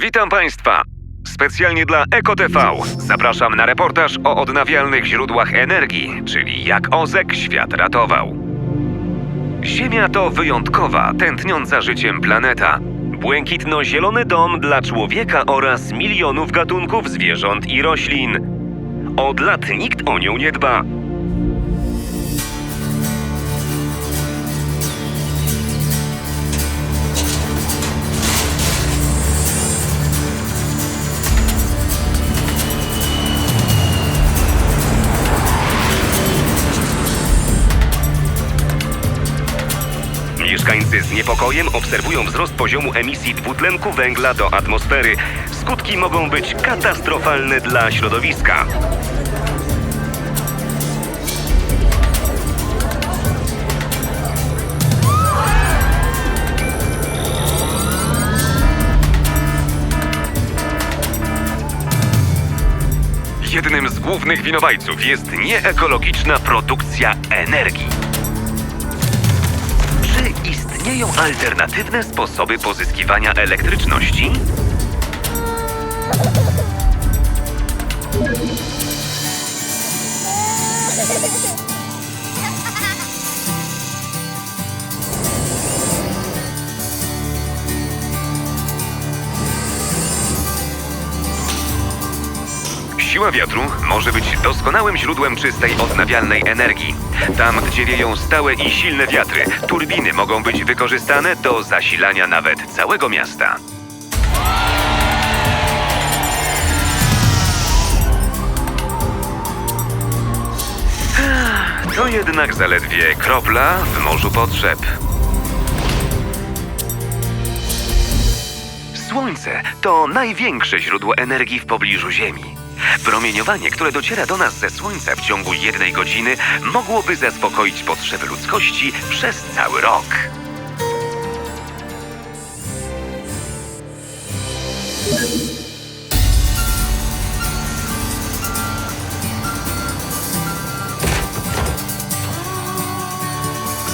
Witam Państwa! Specjalnie dla EkoTV zapraszam na reportaż o odnawialnych źródłach energii, czyli jak Ozek świat ratował. Ziemia to wyjątkowa, tętniąca życiem planeta. Błękitno-zielony dom dla człowieka oraz milionów gatunków zwierząt i roślin. Od lat nikt o nią nie dba. Mieszkańcy z niepokojem obserwują wzrost poziomu emisji dwutlenku węgla do atmosfery. Skutki mogą być katastrofalne dla środowiska. Jednym z głównych winowajców jest nieekologiczna produkcja energii. Istnieją alternatywne sposoby pozyskiwania elektryczności? Siła wiatru może być doskonałym źródłem czystej, odnawialnej energii. Tam, gdzie wieją stałe i silne wiatry, turbiny mogą być wykorzystane do zasilania nawet całego miasta. To jednak zaledwie kropla w morzu potrzeb. Słońce to największe źródło energii w pobliżu Ziemi. Promieniowanie, które dociera do nas ze Słońca w ciągu jednej godziny, mogłoby zaspokoić potrzeby ludzkości przez cały rok.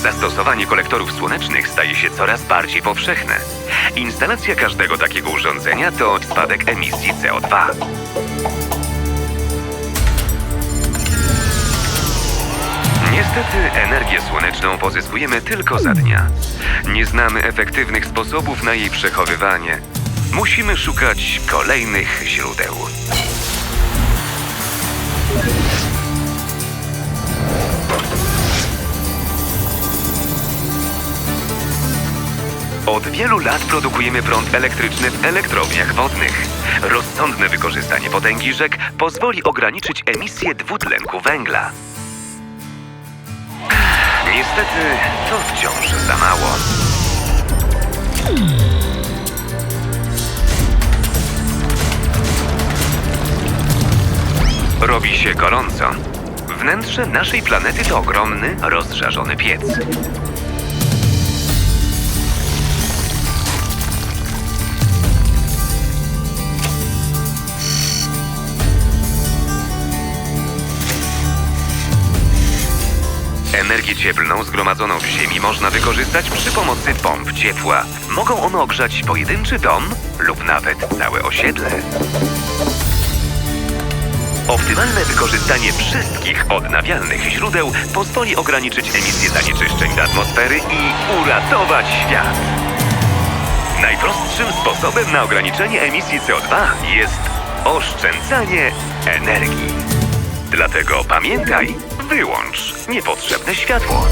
Zastosowanie kolektorów słonecznych staje się coraz bardziej powszechne. Instalacja każdego takiego urządzenia to spadek emisji CO2. Niestety energię słoneczną pozyskujemy tylko za dnia. Nie znamy efektywnych sposobów na jej przechowywanie. Musimy szukać kolejnych źródeł. Od wielu lat produkujemy prąd elektryczny w elektrowniach wodnych. Rozsądne wykorzystanie potęgi rzek pozwoli ograniczyć emisję dwutlenku węgla. Niestety to wciąż za mało. Robi się gorąco. Wnętrze naszej planety to ogromny, rozżarzony piec. Energię cieplną zgromadzoną w ziemi można wykorzystać przy pomocy pomp ciepła. Mogą one ogrzać pojedynczy dom lub nawet całe osiedle. Optymalne wykorzystanie wszystkich odnawialnych źródeł pozwoli ograniczyć emisję zanieczyszczeń do atmosfery i uratować świat. Najprostszym sposobem na ograniczenie emisji CO2 jest oszczędzanie energii. Dlatego pamiętaj, wyłącz niepotrzebne światło.